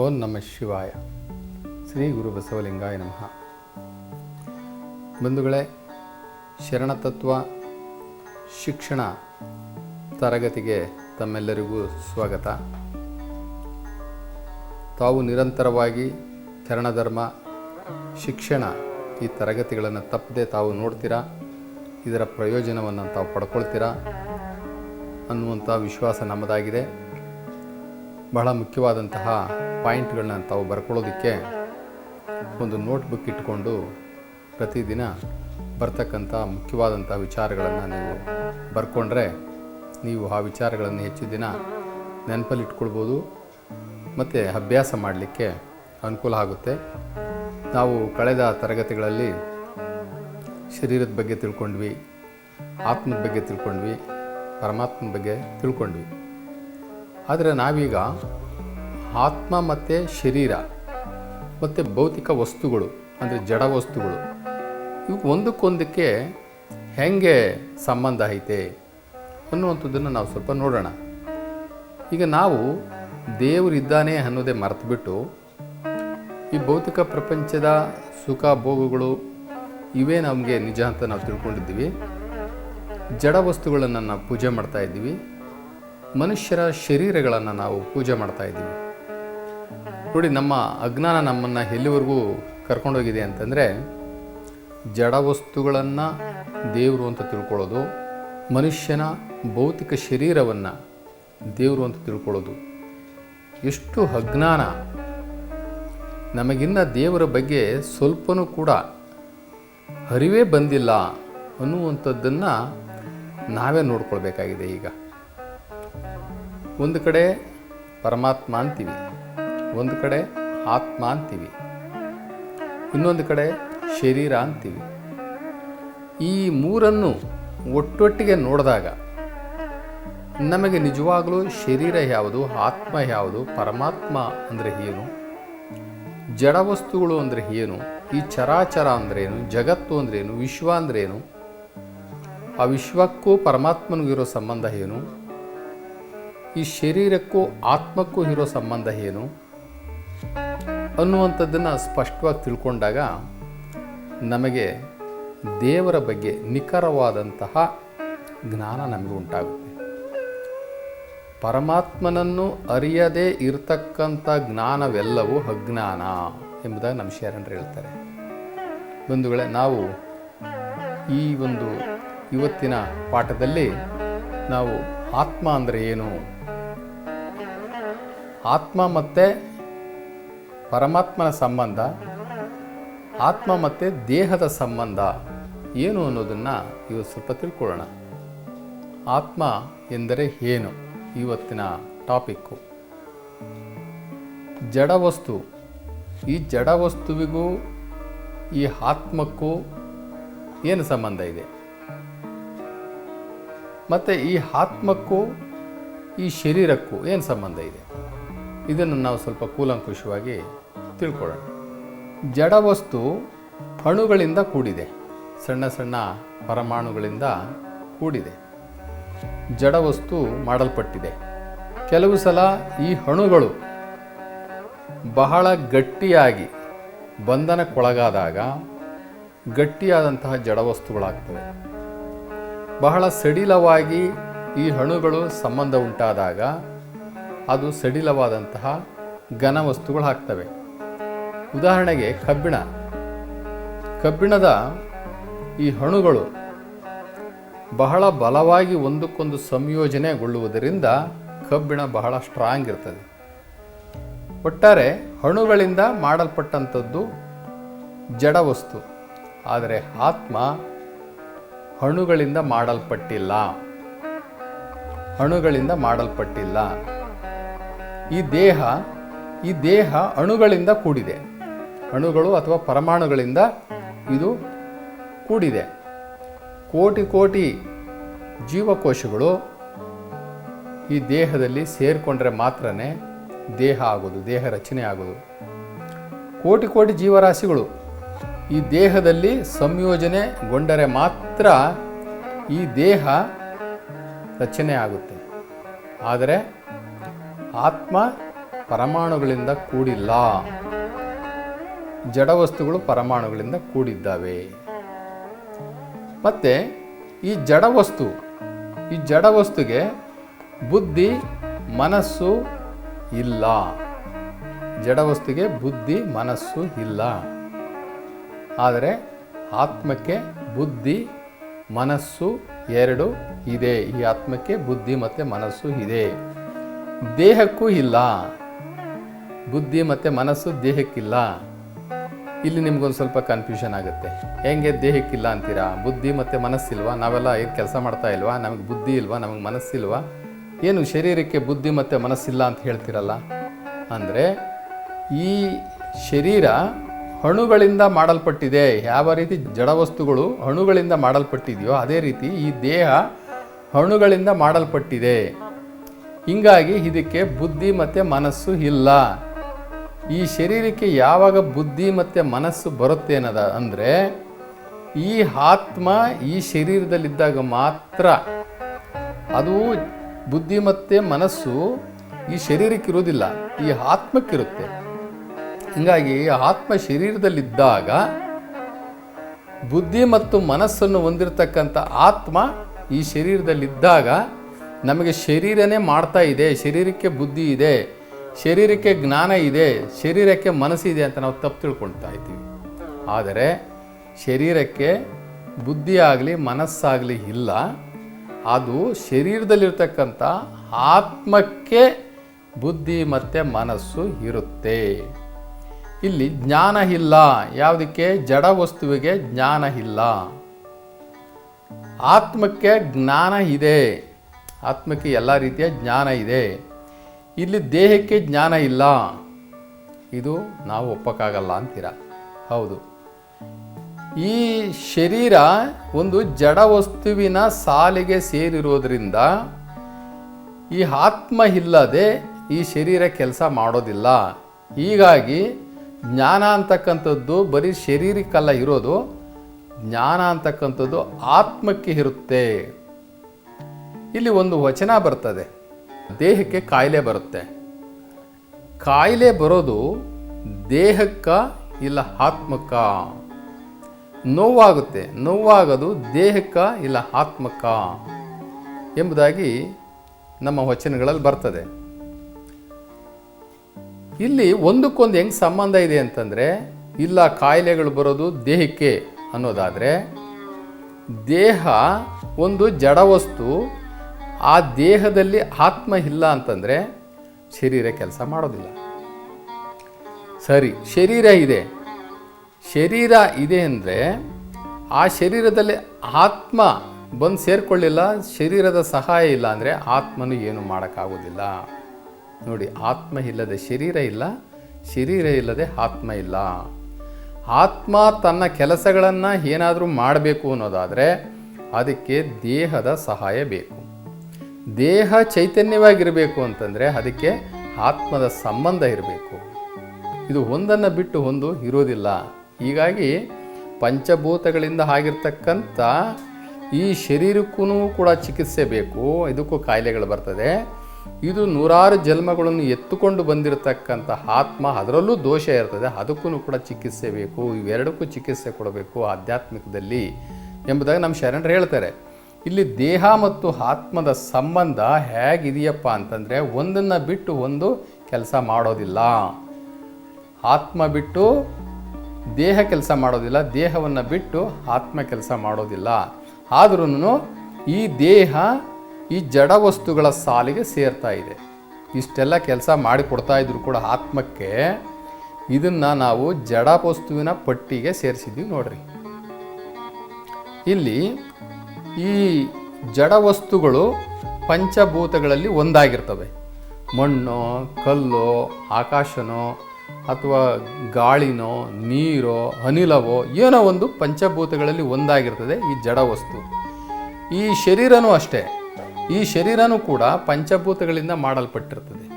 ಓಂ ನಮ ಶಿವಾಯ. ಶ್ರೀ ಗುರು ಬಸವಲಿಂಗಾಯ ನಮಃ. ಬಂಧುಗಳೇ, ಶರಣತತ್ವ, ಶಿಕ್ಷಣ ತರಗತಿಗೆ ತಮ್ಮೆಲ್ಲರಿಗೂ ಸ್ವಾಗತ. ತಾವು ನಿರಂತರವಾಗಿ ಶರಣಧರ್ಮ ಶಿಕ್ಷಣ ಈ ತರಗತಿಗಳನ್ನು ತಪ್ಪದೆ ತಾವು ನೋಡ್ತೀರಾ? ಇದರ ಪ್ರಯೋಜನವನ್ನು ತಾವು ಪಡ್ಕೊಳ್ತೀರಾ? ಅನ್ನುವಂಥ ವಿಶ್ವಾಸ ನಮ್ಮದಾಗಿದೆ. ಬಹಳ ಮುಖ್ಯವಾದಂತಹ ಪಾಯಿಂಟ್ಗಳನ್ನ ತಾವು ಬರ್ಕೊಳ್ಳೋದಕ್ಕೆ ಒಂದು ನೋಟ್ಬುಕ್ ಇಟ್ಕೊಂಡು ಪ್ರತಿದಿನ ಬರ್ತಕ್ಕಂಥ ಮುಖ್ಯವಾದಂಥ ವಿಚಾರಗಳನ್ನು ನೀವು ಬರ್ಕೊಂಡ್ರೆ ನೀವು ಆ ವಿಚಾರಗಳನ್ನು ಹೆಚ್ಚು ದಿನ ನೆನಪಲ್ಲಿ ಇಟ್ಕೊಳ್ಬೋದು ಮತ್ತು ಅಭ್ಯಾಸ ಮಾಡಲಿಕ್ಕೆ ಅನುಕೂಲ ಆಗುತ್ತೆ. ನಾವು ಕಳೆದ ತರಗತಿಗಳಲ್ಲಿ ಶರೀರದ ಬಗ್ಗೆ ತಿಳ್ಕೊಂಡ್ವಿ, ಆತ್ಮದ ಬಗ್ಗೆ ತಿಳ್ಕೊಂಡ್ವಿ, ಪರಮಾತ್ಮನ ಬಗ್ಗೆ ತಿಳ್ಕೊಂಡ್ವಿ. ಆದರೆ ನಾವೀಗ ಆತ್ಮ ಮತ್ತು ಶರೀರ, ಮತ್ತು ಭೌತಿಕ ವಸ್ತುಗಳು, ಅಂದರೆ ಜಡ ವಸ್ತುಗಳು, ಇವು ಒಂದಕ್ಕೊಂದಕ್ಕೆ ಹೆಂಗೆ ಸಂಬಂಧ ಐತೆ ಅನ್ನುವಂಥದ್ದನ್ನು ನಾವು ಸ್ವಲ್ಪ ನೋಡೋಣ. ಈಗ ನಾವು ದೇವರಿದ್ದಾನೆ ಅನ್ನೋದೇ ಮರೆತುಬಿಟ್ಟು ಈ ಭೌತಿಕ ಪ್ರಪಂಚದ ಸುಖ ಭೋಗಗಳು ಇವೇ ನಮಗೆ ನಿಜ ಅಂತ ನಾವು ತಿಳ್ಕೊಂಡಿದ್ದೀವಿ. ಜಡ ವಸ್ತುಗಳನ್ನು ನಾವು ಪೂಜೆ ಮಾಡ್ತಾ ಇದ್ದೀವಿ. ಮನುಷ್ಯರ ಶರೀರಗಳನ್ನು ನಾವು ಪೂಜೆ ಮಾಡ್ತಾ ಇದ್ದೀವಿ. ನೋಡಿ, ನಮ್ಮ ಅಜ್ಞಾನ ನಮ್ಮನ್ನು ಎಲ್ಲಿವರೆಗೂ ಕರ್ಕೊಂಡೋಗಿದೆ ಅಂತಂದರೆ, ಜಡ ವಸ್ತುಗಳನ್ನು ದೇವರು ಅಂತ ತಿಳ್ಕೊಳ್ಳೋದು, ಮನುಷ್ಯನ ಭೌತಿಕ ಶರೀರವನ್ನು ದೇವರು ಅಂತ ತಿಳ್ಕೊಳ್ಳೋದು. ಎಷ್ಟು ಅಜ್ಞಾನ. ನಮಗಿನ್ನ ದೇವರ ಬಗ್ಗೆ ಸ್ವಲ್ಪನೂ ಕೂಡ ಅರಿವೇ ಬಂದಿಲ್ಲ ಅನ್ನುವಂಥದ್ದನ್ನು ನಾವೇ ನೋಡ್ಕೊಳ್ಬೇಕಾಗಿದೆ ಈಗ. ಒಂದು ಕಡೆ ಪರಮಾತ್ಮ ಅಂತೀವಿ. ಒಂದು ಕಡೆ ಆತ್ಮ ಅಂತೀವಿ, ಇನ್ನೊಂದು ಕಡೆ ಶರೀರ ಅಂತೀವಿ. ಈ ಮೂರನ್ನು ಒಟ್ಟೊಟ್ಟಿಗೆ ನೋಡಿದಾಗ ನಮಗೆ ನಿಜವಾಗಲೂ ಶರೀರ ಯಾವುದು, ಆತ್ಮ ಯಾವುದು, ಪರಮಾತ್ಮ ಅಂದರೆ ಏನು, ಜಡ ವಸ್ತುಗಳು ಅಂದರೆ ಏನು, ಈ ಚರಾಚರ ಅಂದ್ರೇನು ಜಗತ್ತು ಅಂದ್ರೇನು ವಿಶ್ವ ಅಂದ್ರೇನು ಆ ವಿಶ್ವಕ್ಕೂ ಪರಮಾತ್ಮನಿಗೂ ಇರೋ ಸಂಬಂಧ ಏನು, ಈ ಶರೀರಕ್ಕೂ ಆತ್ಮಕ್ಕೂ ಇರೋ ಸಂಬಂಧ ಏನು ಅನ್ನುವಂಥದ್ದನ್ನು ಸ್ಪಷ್ಟವಾಗಿ ತಿಳ್ಕೊಂಡಾಗ ನಮಗೆ ದೇವರ ಬಗ್ಗೆ ನಿಖರವಾದಂತಹ ಜ್ಞಾನ ನಮಗೆ ಉಂಟಾಗುತ್ತೆ. ಪರಮಾತ್ಮನನ್ನು ಅರಿಯದೇ ಇರತಕ್ಕಂಥ ಜ್ಞಾನವೆಲ್ಲವೂ ಅಜ್ಞಾನ ಎಂಬುದಾಗಿ ನಮ್ಮ ಶರಣರು ಹೇಳ್ತಾರೆ. ಬಂಧುಗಳೇ, ನಾವು ಈ ಒಂದು ಇವತ್ತಿನ ಪಾಠದಲ್ಲಿ ನಾವು ಆತ್ಮ ಅಂದರೆ ಏನು? ಆತ್ಮ ಮತ್ತು ಪರಮಾತ್ಮನ ಸಂಬಂಧ, ಆತ್ಮ ಮತ್ತು ದೇಹದ ಸಂಬಂಧ ಏನು ಅನ್ನೋದನ್ನು ಇವತ್ತು ಸ್ವಲ್ಪ ತಿಳ್ಕೊಳ್ಳೋಣ. ಆತ್ಮ ಎಂದರೆ ಏನು ಇವತ್ತಿನ ಟಾಪಿಕ್ಕು. ಜಡವಸ್ತು ಈ ಜಡವಸ್ತುವಿಗೂ ಈ ಆತ್ಮಕ್ಕೂ ಏನು ಸಂಬಂಧ ಇದೆ? ಮತ್ತು ಈ ಆತ್ಮಕ್ಕೂ, ಈ ಶರೀರಕ್ಕೂ ಏನು ಸಂಬಂಧ ಇದೆ? ಇದನ್ನು ನಾವು ಸ್ವಲ್ಪ ಕೂಲಂಕುಷವಾಗಿ ತಿಳ್ಕೊಳ್ಳೋಣ. ಜಡವಸ್ತು ಅಣುಗಳಿಂದ ಕೂಡಿದೆ. ಸಣ್ಣ ಸಣ್ಣ ಪರಮಾಣುಗಳಿಂದ ಕೂಡಿದೆ. ಜಡವಸ್ತು ಮಾಡಲ್ಪಟ್ಟಿದೆ. ಕೆಲವು ಸಲ ಈ ಅಣುಗಳು ಬಹಳ ಗಟ್ಟಿಯಾಗಿ ಬಂಧನಕ್ಕೊಳಗಾದಾಗ ಗಟ್ಟಿಯಾದಂತಹ ಜಡವಸ್ತುಗಳಾಗ್ತವೆ ಬಹಳ ಸಡಿಲವಾಗಿ ಈ ಅಣುಗಳು ಸಂಬಂಧ ಉಂಟಾದಾಗ ಅದು ಸಡಿಲವಾದಂತಹ ಘನ ವಸ್ತುಗಳು ಹಾಕ್ತವೆ ಉದಾಹರಣೆಗೆ ಕಬ್ಬಿಣ. ಕಬ್ಬಿಣದ ಈ ಹಣುಗಳು ಬಹಳ ಬಲವಾಗಿ ಒಂದಕ್ಕೊಂದು ಸಂಯೋಜನೆಗೊಳ್ಳುವುದರಿಂದ ಕಬ್ಬಿಣ ಬಹಳ ಸ್ಟ್ರಾಂಗ್ ಇರ್ತದೆ. ಒಟ್ಟಾರೆ ಹಣುಗಳಿಂದ ಮಾಡಲ್ಪಟ್ಟಂಥದ್ದು ಜಡ ವಸ್ತು. ಆದರೆ ಆತ್ಮ ಹಣುಗಳಿಂದ ಮಾಡಲ್ಪಟ್ಟಿಲ್ಲ. ಹಣುಗಳಿಂದ ಮಾಡಲ್ಪಟ್ಟಿಲ್ಲ. ಈ ದೇಹ ಈ ದೇಹ ಅಣುಗಳಿಂದ ಕೂಡಿದೆ. ಅಣುಗಳು ಅಥವಾ ಪರಮಾಣುಗಳಿಂದ ಇದು ಕೂಡಿದೆ. ಕೋಟಿ ಕೋಟಿ ಜೀವಕೋಶಗಳು ಈ ದೇಹದಲ್ಲಿ ಸೇರಿಕೊಂಡ್ರೆ ಮಾತ್ರ ದೇಹ ಆಗೋದು, ದೇಹ ರಚನೆ ಆಗೋದು. ಕೋಟಿ ಕೋಟಿ ಜೀವರಾಶಿಗಳು ಈ ದೇಹದಲ್ಲಿ ಸಂಯೋಜನೆಗೊಂಡರೆ ಮಾತ್ರ ಈ ದೇಹ ರಚನೆ ಆಗುತ್ತೆ. ಆದರೆ ಆತ್ಮ ಪರಮಾಣುಗಳಿಂದ ಕೂಡಿಲ್ಲ. ಜಡವಸ್ತುಗಳು ಪರಮಾಣುಗಳಿಂದ ಕೂಡಿದ್ದಾವೆ. ಮತ್ತು ಈ ಜಡ ವಸ್ತು, ಈ ಜಡ ವಸ್ತುಗೆ ಬುದ್ಧಿ, ಮನಸ್ಸು ಇಲ್ಲ. ಜಡ ವಸ್ತುಗೆ ಬುದ್ಧಿ, ಮನಸ್ಸು ಇಲ್ಲ. ಆದರೆ ಆತ್ಮಕ್ಕೆ ಬುದ್ಧಿ, ಮನಸ್ಸು ಎರಡು ಇದೆ. ಈ ಆತ್ಮಕ್ಕೆ ಬುದ್ಧಿ ಮತ್ತು ಮನಸ್ಸು ಇದೆ. ದೇಹಕ್ಕೂ ಇಲ್ಲ. ಬುದ್ಧಿ ಮತ್ತು ಮನಸ್ಸು ದೇಹಕ್ಕಿಲ್ಲ. ಇಲ್ಲಿ ನಿಮ್ಗೊಂದು ಸ್ವಲ್ಪ ಕನ್ಫ್ಯೂಷನ್ ಆಗುತ್ತೆ. ಹೆಂಗೆ ದೇಹಕ್ಕಿಲ್ಲ ಅಂತೀರಾ? ಬುದ್ಧಿ ಮತ್ತು ಮನಸ್ಸಿಲ್ವಾ? ನಾವೆಲ್ಲ ಏನು ಕೆಲಸ ಮಾಡ್ತಾ ಇಲ್ವಾ? ನಮಗೆ ಬುದ್ಧಿ ಇಲ್ವಾ? ನಮಗೆ ಮನಸ್ಸಿಲ್ವಾ? ಏನು ಶರೀರಕ್ಕೆ ಬುದ್ಧಿ ಮತ್ತು ಮನಸ್ಸಿಲ್ಲ ಅಂತ ಹೇಳ್ತಿರಲ್ಲ? ಅಂದರೆ ಈ ಶರೀರ ಅಣುಗಳಿಂದ ಮಾಡಲ್ಪಟ್ಟಿದೆ. ಯಾವ ರೀತಿ ಜಡವಸ್ತುಗಳು ಅಣುಗಳಿಂದ ಮಾಡಲ್ಪಟ್ಟಿದೆಯೋ ಅದೇ ರೀತಿ ಈ ದೇಹ ಅಣುಗಳಿಂದ ಮಾಡಲ್ಪಟ್ಟಿದೆ. ಹಿಂಗಾಗಿ ಇದಕ್ಕೆ ಬುದ್ಧಿ ಮತ್ತು ಮನಸ್ಸು ಇಲ್ಲ. ಈ ಶರೀರಕ್ಕೆ ಯಾವಾಗ ಬುದ್ಧಿ ಮತ್ತು ಮನಸ್ಸು ಬರುತ್ತೆ ಅನ್ನೋದ ಅಂದರೆ, ಈ ಆತ್ಮ ಈ ಶರೀರದಲ್ಲಿದ್ದಾಗ ಮಾತ್ರ ಅದು ಬುದ್ಧಿ ಮತ್ತು ಮನಸ್ಸು ಈ ಶರೀರಕ್ಕಿರೋದಿಲ್ಲ ಈ ಆತ್ಮಕ್ಕಿರುತ್ತೆ. ಹೀಗಾಗಿ ಆತ್ಮ ಶರೀರದಲ್ಲಿದ್ದಾಗ ಬುದ್ಧಿ ಮತ್ತು ಮನಸ್ಸನ್ನು ಹೊಂದಿರತಕ್ಕಂಥ ಆತ್ಮ ಈ ಶರೀರದಲ್ಲಿದ್ದಾಗ ನಮಗೆ ಶರೀರನೇ ಮಾಡ್ತಾ ಇದೆ, ಶರೀರಕ್ಕೆ ಬುದ್ಧಿ ಇದೆ, ಶರೀರಕ್ಕೆ ಜ್ಞಾನ ಇದೆ, ಶರೀರಕ್ಕೆ ಮನಸ್ಸಿದೆ ಅಂತ ನಾವು ತಪ್ಪು ತಿಳ್ಕೊಳ್ತಾ ಇದ್ದೀವಿ. ಆದರೆ ಶರೀರಕ್ಕೆ ಬುದ್ಧಿ ಆಗಲಿ ಮನಸ್ಸಾಗಲಿ ಇಲ್ಲ. ಅದು ಶರೀರದಲ್ಲಿರ್ತಕ್ಕಂಥ ಆತ್ಮಕ್ಕೆ ಬುದ್ಧಿ ಮತ್ತು ಮನಸ್ಸು ಇರುತ್ತೆ. ಇಲ್ಲಿ ಜ್ಞಾನ ಇಲ್ಲ. ಯಾವುದಕ್ಕೆ? ಜಡ ವಸ್ತುವಿಗೆ ಜ್ಞಾನ ಇಲ್ಲ. ಆತ್ಮಕ್ಕೆ ಜ್ಞಾನ ಇದೆ. ಆತ್ಮಕ್ಕೆ ಎಲ್ಲ ರೀತಿಯ ಜ್ಞಾನ ಇದೆ. ಇಲ್ಲಿ ದೇಹಕ್ಕೆ ಜ್ಞಾನ ಇಲ್ಲ. ಇದು ನಾವು ಒಪ್ಪಕ್ಕಾಗಲ್ಲ ಅಂತೀರ? ಹೌದು. ಈ ಶರೀರ ಒಂದು ಜಡ ವಸ್ತುವಿನ ಸಾಲಿಗೆ ಸೇರಿರೋದ್ರಿಂದ ಈ ಆತ್ಮ ಇಲ್ಲದೆ ಈ ಶರೀರ ಕೆಲಸ ಮಾಡೋದಿಲ್ಲ. ಹೀಗಾಗಿ ಜ್ಞಾನ ಅಂತಕ್ಕಂಥದ್ದು ಬರೀ ಶರೀರಕ್ಕಲ್ಲ ಇರೋದು, ಜ್ಞಾನ ಅಂತಕ್ಕಂಥದ್ದು ಆತ್ಮಕ್ಕೆ ಇರುತ್ತೆ. ಇಲ್ಲಿ ಒಂದು ವಚನ ಬರ್ತದೆ. ದೇಹಕ್ಕೆ ಕಾಯಿಲೆ ಬರುತ್ತೆ. ಕಾಯಿಲೆ ಬರೋದು ದೇಹಕ್ಕ ಇಲ್ಲ ಆತ್ಮಕ್ಕ. ನೋವಾಗುತ್ತೆ. ನೋವಾಗೋದು ದೇಹಕ್ಕ ಇಲ್ಲ ಆತ್ಮಕ್ಕ ಎಂಬುದಾಗಿ ನಮ್ಮ ವಚನಗಳಲ್ಲಿ ಬರ್ತದೆ. ಇಲ್ಲಿ ಒಂದಕ್ಕೊಂದು ಹೆಂಗೆ ಸಂಬಂಧ ಇದೆ ಅಂತಂದರೆ, ಇಲ್ಲ ಕಾಯಿಲೆಗಳು ಬರೋದು ದೇಹಕ್ಕೆ ಅನ್ನೋದಾದರೆ, ದೇಹ ಒಂದು ಜಡವಸ್ತು ಆ ದೇಹದಲ್ಲಿ ಆತ್ಮ ಇಲ್ಲ ಅಂತಂದರೆ ಶರೀರ ಕೆಲಸ ಮಾಡೋದಿಲ್ಲ. ಸರಿ, ಶರೀರ ಇದೆ. ಶರೀರ ಇದೆ ಅಂದರೆ ಆ ಶರೀರದಲ್ಲಿ ಆತ್ಮ ಬಂದು ಸೇರಿಕೊಳ್ಳಿಲ್ಲ, ಶರೀರದ ಸಹಾಯ ಇಲ್ಲ ಅಂದರೆ ಆತ್ಮನು ಏನು ಮಾಡೋಕ್ಕಾಗೋದಿಲ್ಲ. ನೋಡಿ, ಆತ್ಮ ಇಲ್ಲದೆ ಶರೀರ ಇಲ್ಲ, ಶರೀರ ಇಲ್ಲದೆ ಆತ್ಮ ಇಲ್ಲ. ಆತ್ಮ ತನ್ನ ಕೆಲಸಗಳನ್ನು ಏನಾದರೂ ಮಾಡಬೇಕು ಅನ್ನೋದಾದರೆ ಅದಕ್ಕೆ ದೇಹದ ಸಹಾಯ ಬೇಕು. ದೇಹ ಚೈತನ್ಯವಾಗಿರಬೇಕು ಅಂತಂದರೆ ಅದಕ್ಕೆ ಆತ್ಮದ ಸಂಬಂಧ ಇರಬೇಕು. ಇದು ಒಂದನ್ನು ಬಿಟ್ಟು ಒಂದು ಇರೋದಿಲ್ಲ. ಹೀಗಾಗಿ ಪಂಚಭೂತಗಳಿಂದ ಆಗಿರ್ತಕ್ಕಂಥ ಈ ಶರೀರಕ್ಕೂ ಕೂಡ ಚಿಕಿತ್ಸೆ ಬೇಕು. ಇದಕ್ಕೂ ಕಾಯಿಲೆಗಳು ಬರ್ತದೆ. ಇದು ನೂರಾರು ಜನ್ಮಗಳನ್ನು ಎತ್ತುಕೊಂಡು ಬಂದಿರತಕ್ಕಂಥ ಆತ್ಮ, ಅದರಲ್ಲೂ ದೋಷ ಇರ್ತದೆ. ಅದಕ್ಕೂ ಕೂಡ ಚಿಕಿತ್ಸೆ ಬೇಕು. ಇವೆರಡಕ್ಕೂ ಚಿಕಿತ್ಸೆ ಕೊಡಬೇಕು ಆಧ್ಯಾತ್ಮಿಕದಲ್ಲಿ ಎಂಬುದಾಗಿ ನಮ್ಮ ಶರಣರು ಹೇಳ್ತಾರೆ. ಇಲ್ಲಿ ದೇಹ ಮತ್ತು ಆತ್ಮದ ಸಂಬಂಧ ಹೇಗಿದೆಯಪ್ಪ ಅಂತಂದರೆ ಒಂದನ್ನು ಬಿಟ್ಟು ಒಂದು ಕೆಲಸ ಮಾಡೋದಿಲ್ಲ. ಆತ್ಮ ಬಿಟ್ಟು ದೇಹ ಕೆಲಸ ಮಾಡೋದಿಲ್ಲ, ದೇಹವನ್ನು ಬಿಟ್ಟು ಆತ್ಮ ಕೆಲಸ ಮಾಡೋದಿಲ್ಲ. ಆದ್ರೂ ಈ ದೇಹ, ಈ ಜಡ ವಸ್ತುಗಳ ಸಾಲಿಗೆ ಸೇರ್ತಾ ಇದೆ. ಇಷ್ಟೆಲ್ಲ ಕೆಲಸ ಮಾಡಿಕೊಡ್ತಾ ಇದ್ರು ಕೂಡ ಆತ್ಮಕ್ಕೆ ಇದನ್ನು ನಾವು ಜಡ ವಸ್ತುವಿನ ಪಟ್ಟಿಗೆ ಸೇರಿಸಿದ್ದೀವಿ ನೋಡ್ರಿ. ಇಲ್ಲಿ ಈ ಜಡ ವಸ್ತುಗಳು ಪಂಚಭೂತಗಳಲ್ಲಿ ಒಂದಾಗಿರ್ತವೆ. ಮಣ್ಣು, ಕಲ್ಲು, ಆಕಾಶನೋ ಅಥವಾ ಗಾಳಿನೋ, ನೀರೋ, ಅನಿಲವೋ ಏನೋ ಒಂದು ಪಂಚಭೂತಗಳಲ್ಲಿ ಒಂದಾಗಿರ್ತದೆ ಈ ಜಡ ವಸ್ತು. ಈ ಶರೀರನೂ ಅಷ್ಟೇ. ಈ ಶರೀರನೂ ಕೂಡ ಪಂಚಭೂತಗಳಿಂದ ಮಾಡಲ್ಪಟ್ಟಿರ್ತದೆ.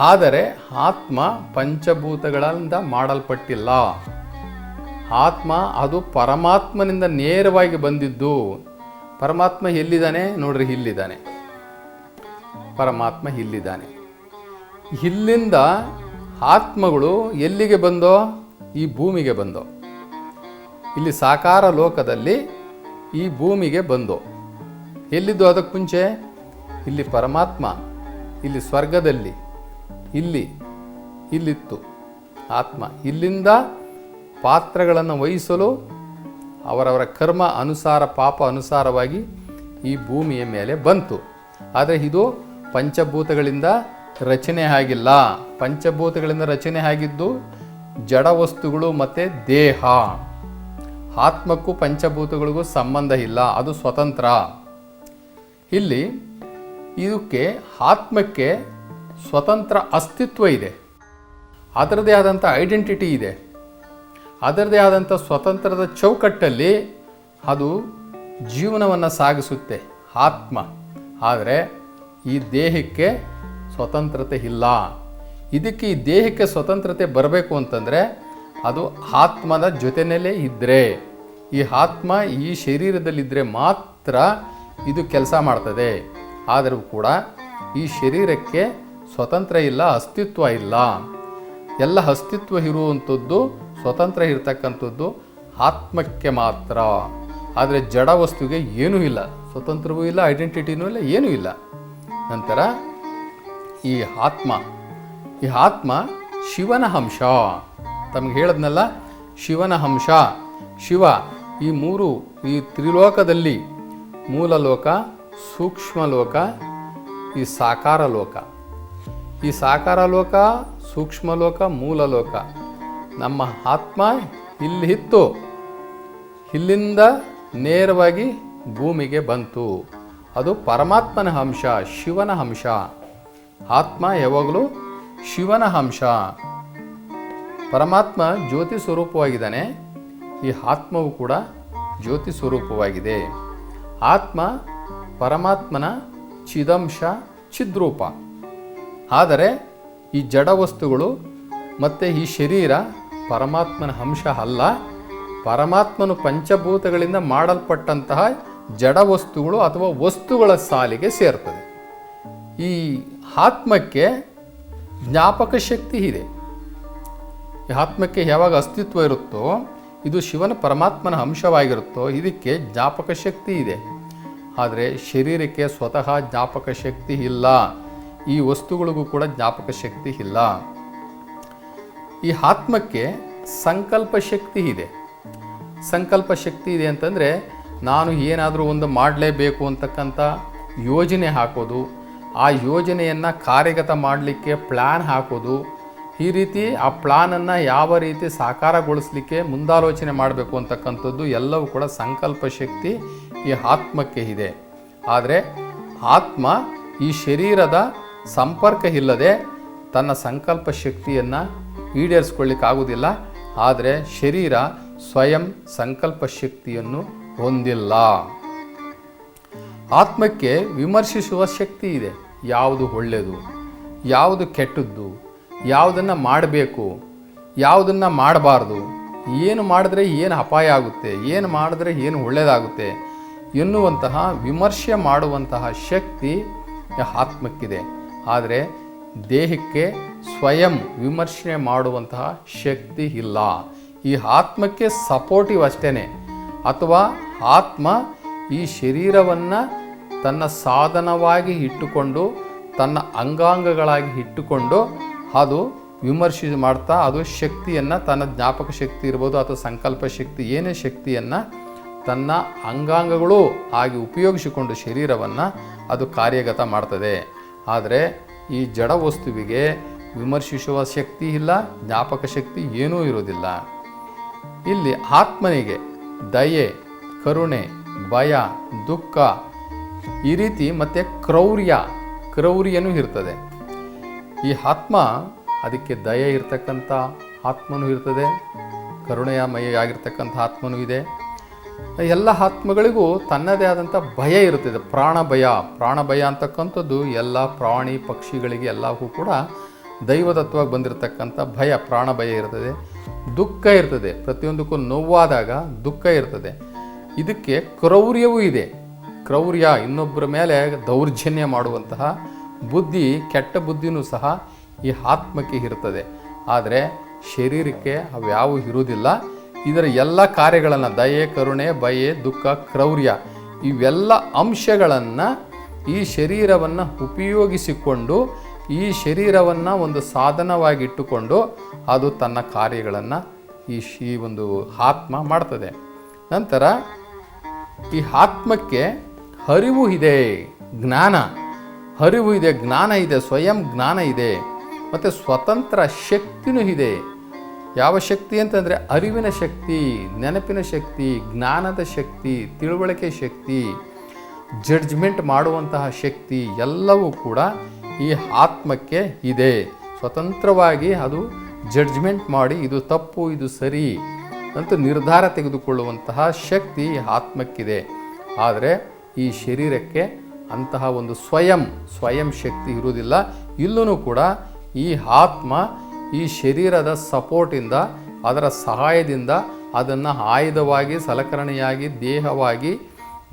ಆದರೆ ಆತ್ಮ ಪಂಚಭೂತಗಳಿಂದ ಮಾಡಲ್ಪಟ್ಟಿಲ್ಲ. ಆತ್ಮ ಅದು ಪರಮಾತ್ಮನಿಂದ ನೇರವಾಗಿ ಬಂದಿದ್ದು. ಪರಮಾತ್ಮ ಎಲ್ಲಿದ್ದಾನೆ? ನೋಡ್ರಿ, ಇಲ್ಲಿದ್ದಾನೆ. ಪರಮಾತ್ಮ ಇಲ್ಲಿದ್ದಾನೆ. ಇಲ್ಲಿಂದ ಆತ್ಮಗಳು ಎಲ್ಲಿಗೆ ಬಂದೋ? ಈ ಭೂಮಿಗೆ ಬಂದೋ. ಇಲ್ಲಿ ಸಾಕಾರ ಲೋಕದಲ್ಲಿ ಈ ಭೂಮಿಗೆ ಬಂದೋ. ಎಲ್ಲಿದ್ದು ಅದಕ್ಕೆ ಮುಂಚೆ? ಇಲ್ಲಿ ಪರಮಾತ್ಮ, ಇಲ್ಲಿ ಸ್ವರ್ಗದಲ್ಲಿ, ಇಲ್ಲಿ, ಇಲ್ಲಿತ್ತು. ಆತ್ಮ ಇಲ್ಲಿಂದ ಪಾತ್ರಗಳನ್ನು ವಹಿಸಲು ಅವರವರ ಕರ್ಮ ಅನುಸಾರ, ಪಾಪ ಅನುಸಾರವಾಗಿ ಈ ಭೂಮಿಯ ಮೇಲೆ ಬಂತು. ಆದರೆ ಇದು ಪಂಚಭೂತಗಳಿಂದ ರಚನೆ ಆಗಿಲ್ಲ. ಪಂಚಭೂತಗಳಿಂದ ರಚನೆ ಆಗಿದ್ದು ಜಡ ವಸ್ತುಗಳು ಮತ್ತು ದೇಹ. ಆತ್ಮಕ್ಕೂ ಪಂಚಭೂತಗಳಿಗೂ ಸಂಬಂಧ ಇಲ್ಲ. ಅದು ಸ್ವತಂತ್ರ. ಇಲ್ಲಿ ಇದಕ್ಕೆ ಆತ್ಮಕ್ಕೆ ಸ್ವತಂತ್ರ ಅಸ್ತಿತ್ವ ಇದೆ. ಅದರದೇ ಆದಂಥ ಐಡೆಂಟಿಟಿ ಇದೆ. ಅದರದೇ ಆದಂಥ ಸ್ವತಂತ್ರದ ಚೌಕಟ್ಟಲ್ಲಿ ಅದು ಜೀವನವನ್ನು ಸಾಗಿಸುತ್ತೆ ಆತ್ಮ. ಆದರೆ ಈ ದೇಹಕ್ಕೆ ಸ್ವತಂತ್ರತೆ ಇಲ್ಲ. ಇದಕ್ಕೆ ಈ ದೇಹಕ್ಕೆ ಸ್ವತಂತ್ರತೆ ಬರಬೇಕು ಅಂತಂದರೆ ಅದು ಆತ್ಮದ ಜೊತೆಯಲ್ಲೇ ಇದ್ದರೆ ಈ ಆತ್ಮ ಈ ಶರೀರದಲ್ಲಿದ್ದರೆ ಮಾತ್ರ ಇದು ಕೆಲಸ ಮಾಡ್ತದೆ. ಆದರೂ ಕೂಡ ಈ ಶರೀರಕ್ಕೆ ಸ್ವತಂತ್ರ ಇಲ್ಲ, ಅಸ್ತಿತ್ವ ಇಲ್ಲ. ಎಲ್ಲ ಅಸ್ತಿತ್ವ ಇರುವಂಥದ್ದು ಸ್ವತಂತ್ರ ಇರತಕ್ಕಂಥದ್ದು ಆತ್ಮಕ್ಕೆ ಮಾತ್ರ. ಆದರೆ ಜಡ ವಸ್ತುವಿಗೆ ಏನೂ ಇಲ್ಲ. ಸ್ವತಂತ್ರವೂ ಇಲ್ಲ ಐಡೆಂಟಿಟಿನೂ ಇಲ್ಲ, ಏನೂ ಇಲ್ಲ. ನಂತರ ಈ ಆತ್ಮ. ಈ ಆತ್ಮ ಶಿವನ ಅಂಶ. ತಮಗೆ ಹೇಳದ್ನಲ್ಲ, ಶಿವನ ಅಂಶ. ಶಿವ ಈ ಮೂರು, ಈ ತ್ರಿಲೋಕದಲ್ಲಿ ಮೂಲ ಲೋಕ ಈ ಸಾಕಾರ ಲೋಕ ಈ ಸಾಕಾರ ಲೋಕ ಸೂಕ್ಷ್ಮ ಲೋಕ ನಮ್ಮ ಆತ್ಮ ಇಲ್ಲಿ ಇತ್ತು. ಇಲ್ಲಿಂದ ನೇರವಾಗಿ ಭೂಮಿಗೆ ಬಂತು. ಅದು ಪರಮಾತ್ಮನ ಅಂಶ, ಶಿವನ ಅಂಶ. ಆತ್ಮ ಯಾವಾಗಲೂ ಶಿವನ ಅಂಶ. ಪರಮಾತ್ಮ ಜ್ಯೋತಿ ಸ್ವರೂಪವಾಗಿದ್ದಾನೆ. ಈ ಆತ್ಮವು ಕೂಡ ಜ್ಯೋತಿ ಸ್ವರೂಪವಾಗಿದೆ. ಆತ್ಮ ಪರಮಾತ್ಮನ ಚಿದಂಶ, ಚಿದ್ರೂಪ. ಆದರೆ ಈ ಜಡ ವಸ್ತುಗಳು ಮತ್ತು ಈ ಶರೀರ ಪರಮಾತ್ಮನ ಅಂಶ ಅಲ್ಲ. ಪರಮಾತ್ಮನು ಪಂಚಭೂತಗಳಿಂದ ಮಾಡಲ್ಪಟ್ಟಂತಹ ಜಡ ವಸ್ತುಗಳು ಅಥವಾ ವಸ್ತುಗಳ ಸಾಲಿಗೆ ಸೇರ್ತದೆ. ಈ ಆತ್ಮಕ್ಕೆ ಜ್ಞಾಪಕ ಶಕ್ತಿ ಇದೆ. ಈ ಆತ್ಮಕ್ಕೆ ಯಾವಾಗ ಅಸ್ತಿತ್ವ ಇರುತ್ತೋ, ಇದು ಶಿವನ ಪರಮಾತ್ಮನ ಅಂಶವಾಗಿರುತ್ತೋ, ಇದಕ್ಕೆ ಜ್ಞಾಪಕ ಶಕ್ತಿ ಇದೆ. ಆದರೆ ಶರೀರಕ್ಕೆ ಸ್ವತಃ ಜ್ಞಾಪಕ ಶಕ್ತಿ ಇಲ್ಲ. ಈ ವಸ್ತುಗಳಿಗೂ ಕೂಡ ಜ್ಞಾಪಕ ಶಕ್ತಿ ಇಲ್ಲ. ಈ ಆತ್ಮಕ್ಕೆ ಸಂಕಲ್ಪ ಶಕ್ತಿ ಇದೆ. ಸಂಕಲ್ಪ ಶಕ್ತಿ ಇದೆ ಅಂತಂದರೆ ನಾನು ಏನಾದರೂ ಒಂದು ಮಾಡಲೇಬೇಕು ಅಂತಕ್ಕಂಥ ಯೋಜನೆ ಹಾಕೋದು, ಆ ಯೋಜನೆಯನ್ನು ಕಾರ್ಯಗತ ಮಾಡಲಿಕ್ಕೆ ಪ್ಲ್ಯಾನ್ ಹಾಕೋದು, ಈ ರೀತಿ ಆ ಪ್ಲಾನನ್ನು ಯಾವ ರೀತಿ ಸಾಕಾರಗೊಳಿಸಲಿಕ್ಕೆ ಮುಂದಾಲೋಚನೆ ಮಾಡಬೇಕು ಅಂತಕ್ಕಂಥದ್ದು ಎಲ್ಲವೂ ಕೂಡ ಸಂಕಲ್ಪ ಶಕ್ತಿ ಈ ಆತ್ಮಕ್ಕೆ ಇದೆ. ಆದರೆ ಆತ್ಮ ಈ ಶರೀರದ ಸಂಪರ್ಕ ಇಲ್ಲದೆ ತನ್ನ ಸಂಕಲ್ಪ ಶಕ್ತಿಯನ್ನು ಈಡೇರಿಸ್ಕೊಳ್ಳಿಕ್ಕಾಗೋದಿಲ್ಲ ಆದರೆ ಶರೀರ ಸ್ವಯಂ ಸಂಕಲ್ಪ ಶಕ್ತಿಯನ್ನು ಹೊಂದಿಲ್ಲ. ಆತ್ಮಕ್ಕೆ ವಿಮರ್ಶಿಸುವ ಶಕ್ತಿ ಇದೆ. ಯಾವುದು ಒಳ್ಳೆಯದು, ಯಾವುದು ಕೆಟ್ಟದ್ದು, ಯಾವುದನ್ನು ಮಾಡಬೇಕು, ಯಾವುದನ್ನು ಮಾಡಬಾರ್ದು, ಏನು ಮಾಡಿದ್ರೆ ಏನು ಅಪಾಯ ಆಗುತ್ತೆ, ಏನು ಮಾಡಿದ್ರೆ ಏನು ಒಳ್ಳೆಯದಾಗುತ್ತೆ ಎನ್ನುವಂತಹ ವಿಮರ್ಶೆ ಮಾಡುವಂತಹ ಶಕ್ತಿ ಆತ್ಮಕ್ಕಿದೆ. ಆದರೆ ದೇಹಕ್ಕೆ ಸ್ವಯಂ ವಿಮರ್ಶೆ ಮಾಡುವಂತಹ ಶಕ್ತಿ ಇಲ್ಲ. ಈ ಆತ್ಮಕ್ಕೆ ಸಪೋರ್ಟಿವ್ ಅಷ್ಟೇ ಅಥವಾ ಆತ್ಮ ಈ ಶರೀರವನ್ನು ತನ್ನ ಸಾಧನವಾಗಿ ಇಟ್ಟುಕೊಂಡು, ತನ್ನ ಅಂಗಾಂಗಗಳಾಗಿ ಇಟ್ಟುಕೊಂಡು ಅದು ವಿಮರ್ಶೆ ಮಾಡ್ತಾ, ಅದು ಶಕ್ತಿಯನ್ನು, ತನ್ನ ಜ್ಞಾಪಕ ಶಕ್ತಿ ಇರ್ಬೋದು ಅಥವಾ ಸಂಕಲ್ಪ ಶಕ್ತಿ, ಏನೇ ಶಕ್ತಿಯನ್ನು ತನ್ನ ಅಂಗಾಂಗಗಳು ಆಗಿ ಉಪಯೋಗಿಸಿಕೊಂಡು ಶರೀರವನ್ನು ಅದು ಕಾರ್ಯಗತ ಮಾಡ್ತದೆ. ಆದರೆ ಈ ಜಡ ವಸ್ತುವಿಗೆ ವಿಮರ್ಶಿಸುವ ಶಕ್ತಿ ಇಲ್ಲ, ಜ್ಞಾಪಕ ಶಕ್ತಿ ಏನೂ ಇರೋದಿಲ್ಲ ಇಲ್ಲಿ ಆತ್ಮನಿಗೆ ದಯೆ, ಕರುಣೆ, ಭಯ, ದುಃಖ ಈ ರೀತಿ ಮತ್ತು ಕ್ರೌರ್ಯ, ಕ್ರೌರ್ಯನೂ ಇರ್ತದೆ. ಈ ಆತ್ಮ ಅದಕ್ಕೆ ದಯೆ ಇರ್ತಕ್ಕಂಥ ಆತ್ಮನೂ ಇರ್ತದೆ ಕರುಣೆಯಮಯ ಆಗಿರ್ತಕ್ಕಂಥ ಆತ್ಮನೂ ಇದೆ. ಎಲ್ಲ ಆತ್ಮಗಳಿಗೂ ತನ್ನದೇ ಆದಂಥ ಭಯ ಇರುತ್ತದೆ. ಪ್ರಾಣ ಭಯ ಪ್ರಾಣ ಭಯ ಅಂತಕ್ಕಂಥದ್ದು ಎಲ್ಲ ಪ್ರಾಣಿ ಪಕ್ಷಿಗಳಿಗೆ ಎಲ್ಲವೂ ಕೂಡ ದೈವದತ್ವವಾಗಿ ಬಂದಿರತಕ್ಕಂಥ ಭಯ, ಪ್ರಾಣ ಭಯ ಇರ್ತದೆ. ದುಃಖ ಇರ್ತದೆ. ಪ್ರತಿಯೊಂದಕ್ಕೂ ನೋವಾದಾಗ ದುಃಖ ಇರ್ತದೆ. ಇದಕ್ಕೆ ಕ್ರೌರ್ಯವೂ ಇದೆ. ಕ್ರೌರ್ಯ ಇನ್ನೊಬ್ಬರ ಮೇಲೆ ದೌರ್ಜನ್ಯ ಮಾಡುವಂತಹ ಬುದ್ಧಿ, ಕೆಟ್ಟ ಬುದ್ಧಿನೂ ಸಹ ಈ ಆತ್ಮಕ್ಕೆ ಇರ್ತದೆ. ಆದರೆ ಶರೀರಕ್ಕೆ ಅವ್ಯಾವೂ ಇರುವುದಿಲ್ಲ. ಇದರ ಎಲ್ಲ ಕಾರ್ಯಗಳನ್ನು ದಯೆ, ಕರುಣೆ, ಭಯೆ, ದುಃಖ, ಕ್ರೌರ್ಯ ಇವೆಲ್ಲ ಅಂಶಗಳನ್ನು ಈ ಶರೀರವನ್ನು ಉಪಯೋಗಿಸಿಕೊಂಡು ಈ ಶರೀರವನ್ನು ಒಂದು ಸಾಧನವಾಗಿಟ್ಟುಕೊಂಡು ಅದು ತನ್ನ ಕಾರ್ಯಗಳನ್ನು ಈ ಈ ಒಂದು ಆತ್ಮ ಮಾಡ್ತದೆ. ನಂತರ ಈ ಆತ್ಮಕ್ಕೆ ಹರಿವು ಇದೆ, ಜ್ಞಾನ. ಹರಿವು ಇದೆ, ಜ್ಞಾನ ಇದೆ, ಸ್ವಯಂ ಜ್ಞಾನ ಇದೆ. ಮತ್ತು ಸ್ವತಂತ್ರ ಶಕ್ತಿನೂ ಇದೆ. ಯಾವ ಶಕ್ತಿ ಅಂತಂದರೆ ಅರಿವಿನ ಶಕ್ತಿ, ನೆನಪಿನ ಶಕ್ತಿ, ಜ್ಞಾನದ ಶಕ್ತಿ, ತಿಳುವಳಿಕೆ ಶಕ್ತಿ ಜಡ್ಜ್ಮೆಂಟ್ ಮಾಡುವಂತಹ ಶಕ್ತಿ, ಎಲ್ಲವೂ ಕೂಡ ಈ ಆತ್ಮಕ್ಕೆ ಇದೆ. ಸ್ವತಂತ್ರವಾಗಿ ಅದು ಜಡ್ಜ್ಮೆಂಟ್ ಮಾಡಿ, ಇದು ತಪ್ಪು, ಇದು ಸರಿ ಅಂತ ನಿರ್ಧಾರ ತೆಗೆದುಕೊಳ್ಳುವಂತಹ ಶಕ್ತಿ ಆತ್ಮಕ್ಕಿದೆ. ಆದರೆ ಈ ಶರೀರಕ್ಕೆ ಅಂತಹ ಒಂದು ಸ್ವಯಂ ಸ್ವಯಂ ಶಕ್ತಿ ಇರುವುದಿಲ್ಲ. ಇಲ್ಲೂ ಕೂಡ ಈ ಆತ್ಮ ಈ ಶರೀರದ ಸಪೋರ್ಟಿಂದ, ಅದರ ಸಹಾಯದಿಂದ ಅದನ್ನು ಆಯುಧವಾಗಿ, ಸಲಕರಣೆಯಾಗಿ, ದೇಹವಾಗಿ,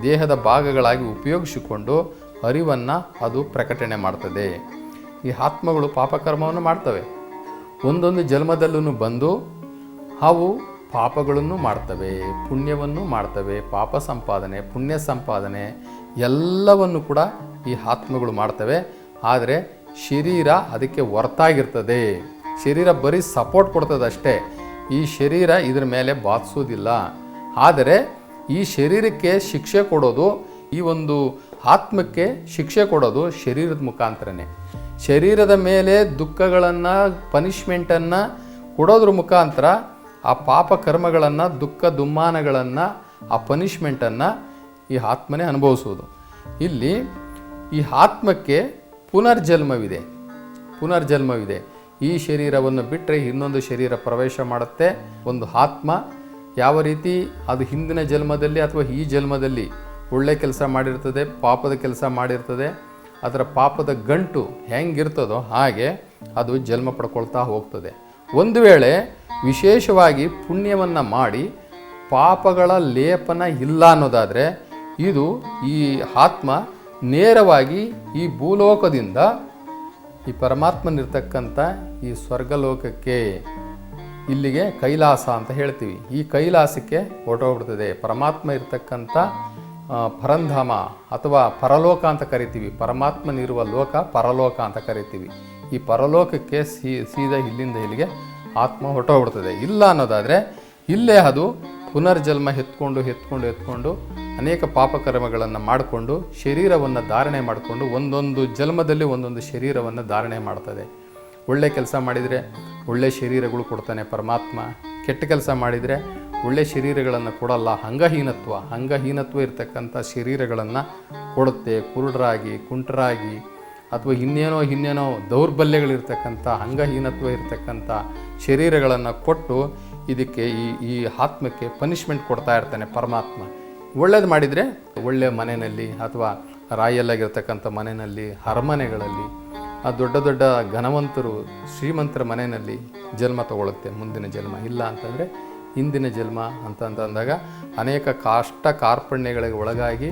ದೇಹದ ಭಾಗಗಳಾಗಿ ಉಪಯೋಗಿಸಿಕೊಂಡು ಅರಿವನ್ನು ಅದು ಪ್ರಕಟಣೆ ಮಾಡ್ತದೆ. ಈ ಆತ್ಮಗಳು ಪಾಪಕರ್ಮವನ್ನು ಮಾಡ್ತವೆ. ಒಂದೊಂದು ಜನ್ಮದಲ್ಲೂ ಬಂದು ಅವು ಪಾಪಗಳನ್ನು ಮಾಡ್ತವೆ, ಪುಣ್ಯವನ್ನು ಮಾಡ್ತವೆ, ಪಾಪ ಸಂಪಾದನೆ, ಪುಣ್ಯ ಸಂಪಾದನೆ ಎಲ್ಲವನ್ನು ಕೂಡ ಈ ಆತ್ಮಗಳು ಮಾಡ್ತವೆ. ಆದರೆ ಶರೀರ ಅದಕ್ಕೆ ಹೊರತಾಗಿರ್ತದೆ. ಶರೀರ ಬರೀ ಸಪೋರ್ಟ್ ಕೊಡ್ತದೆ ಅಷ್ಟೇ. ಈ ಶರೀರ ಇದರ ಮೇಲೆ ಬಾಧಿಸೋದಿಲ್ಲ ಆದರೆ ಈ ಶರೀರಕ್ಕೆ ಶಿಕ್ಷೆ ಕೊಡೋದು ಈ ಒಂದು ಆತ್ಮಕ್ಕೆ ಶಿಕ್ಷೆ ಕೊಡೋದು ಶರೀರದ ಮುಖಾಂತರನೇ. ಶರೀರದ ಮೇಲೆ ದುಃಖಗಳನ್ನು ಪನಿಷ್ಮೆಂಟನ್ನು ಕೊಡೋದ್ರ ಮುಖಾಂತರ ಆ ಪಾಪ ಕರ್ಮಗಳನ್ನು, ದುಃಖ ದುಮ್ಮಾನಗಳನ್ನು, ಆ ಪನಿಷ್ಮೆಂಟನ್ನು ಈ ಆತ್ಮನೇ ಅನುಭವಿಸುವುದು. ಇಲ್ಲಿ ಈ ಆತ್ಮಕ್ಕೆ ಪುನರ್ಜನ್ಮವಿದೆ. ಪುನರ್ಜನ್ಮವಿದೆ. ಈ ಶರೀರವನ್ನು ಬಿಟ್ಟರೆ ಇನ್ನೊಂದು ಶರೀರ ಪ್ರವೇಶ ಮಾಡುತ್ತೆ. ಒಂದು ಆತ್ಮ. ಯಾವ ರೀತಿ? ಅದು ಹಿಂದಿನ ಜನ್ಮದಲ್ಲಿ ಅಥವಾ ಈ ಜನ್ಮದಲ್ಲಿ? ಒಳ್ಳೆ ಕೆಲಸ ಮಾಡಿರ್ತದೆ, ಪಾಪದ ಕೆಲಸ ಮಾಡಿರ್ತದೆ, ಅದರ ಪಾಪದ ಗಂಟು ಹೆಂಗಿರ್ತದೋ ಹಾಗೆ ಅದು ಜನ್ಮ ಪಡ್ಕೊಳ್ತಾ ಹೋಗ್ತದೆ. ಒಂದು ವೇಳೆ ವಿಶೇಷವಾಗಿ ಪುಣ್ಯವನ್ನು ಮಾಡಿ ಪಾಪಗಳ ಲೇಪನ ಇಲ್ಲ ಅನ್ನೋದಾದರೆ ಇದು ಈ ಆತ್ಮ ನೇರವಾಗಿ ಈ ಭೂಲೋಕದಿಂದ ಈ ಪರಮಾತ್ಮನಿರ್ತಕ್ಕಂಥ ಈ ಸ್ವರ್ಗಲೋಕಕ್ಕೆ ಇಲ್ಲಿಗೆ ಕೈಲಾಸ ಅಂತ ಹೇಳ್ತೀವಿ. ಈ ಕೈಲಾಸಕ್ಕೆ ಹೊರಟೋಗ್ಬಿಡ್ತದೆ. ಪರಮಾತ್ಮ ಇರ್ತಕ್ಕಂಥ ಪರಂಧಾಮ ಅಥವಾ ಪರಲೋಕ ಅಂತ ಕರಿತೀವಿ. ಪರಮಾತ್ಮನಿರುವ ಲೋಕ, ಪರಲೋಕ ಅಂತ ಕರಿತೀವಿ. ಈ ಪರಲೋಕಕ್ಕೆ ಸೀ, ಸೀದಾ ಇಲ್ಲಿಂದ ಇಲ್ಲಿಗೆ ಆತ್ಮ ಹೊರಟೋಗ್ಬಿಡ್ತದೆ. ಇಲ್ಲ ಅನ್ನೋದಾದರೆ, ಇಲ್ಲೇ ಅದು ಪುನರ್ಜನ್ಮ ಎತ್ಕೊಂಡು ಎತ್ಕೊಂಡು ಎತ್ಕೊಂಡು ಅನೇಕ ಪಾಪಕರ್ಮಗಳನ್ನು ಮಾಡಿಕೊಂಡು, ಶರೀರವನ್ನು ಧಾರಣೆ ಮಾಡಿಕೊಂಡು ಒಂದೊಂದು ಜನ್ಮದಲ್ಲಿ ಒಂದೊಂದು ಶರೀರವನ್ನು ಧಾರಣೆ ಮಾಡ್ತದೆ. ಒಳ್ಳೆ ಕೆಲಸ ಮಾಡಿದರೆ ಒಳ್ಳೆ ಶರೀರಗಳು ಕೊಡ್ತಾನೆ ಪರಮಾತ್ಮ. ಕೆಟ್ಟ ಕೆಲಸ ಮಾಡಿದರೆ ಒಳ್ಳೆ ಶರೀರಗಳನ್ನು ಕೊಡಲ್ಲ, ಅಂಗಹೀನತ್ವ. ಅಂಗಹೀನತ್ವ ಇರತಕ್ಕಂಥ ಶರೀರಗಳನ್ನು ಕೊಡುತ್ತೆ. ಕುರುಡರಾಗಿ, ಕುಂಟರಾಗಿ, ಅಥವಾ ಇನ್ನೇನೋ ಇನ್ನೇನೋ ದೌರ್ಬಲ್ಯಗಳಿರ್ತಕ್ಕಂಥ, ಅಂಗಹೀನತ್ವ ಇರತಕ್ಕಂಥ ಶರೀರಗಳನ್ನು ಕೊಟ್ಟು ಇದಕ್ಕೆ ಈ ಈ ಆತ್ಮಕ್ಕೆ ಪನಿಷ್ಮೆಂಟ್ ಕೊಡ್ತಾ ಇರ್ತಾನೆ ಪರಮಾತ್ಮ. ಒಳ್ಳೇದು ಮಾಡಿದರೆ ಒಳ್ಳೆಯ ಮನೆಯಲ್ಲಿ ಅಥವಾ ರಾಯಲ್ಲಾಗಿರ್ತಕ್ಕಂಥ ಮನೆಯಲ್ಲಿ, ಅರಮನೆಗಳಲ್ಲಿ, ಆ ದೊಡ್ಡ ದೊಡ್ಡ ಘನವಂತರು ಶ್ರೀಮಂತರ ಮನೆಯಲ್ಲಿ ಜನ್ಮ ತಗೊಳ್ಳುತ್ತೆ, ಮುಂದಿನ ಜನ್ಮ. ಇಲ್ಲ ಅಂತಂದರೆ ಹಿಂದಿನ ಜನ್ಮ ಅಂತ ಅಂತ ಅಂದಾಗ ಅನೇಕ ಕಾಷ್ಟ ಕಾರ್ಪಣ್ಯಗಳಿಗೆ ಒಳಗಾಗಿ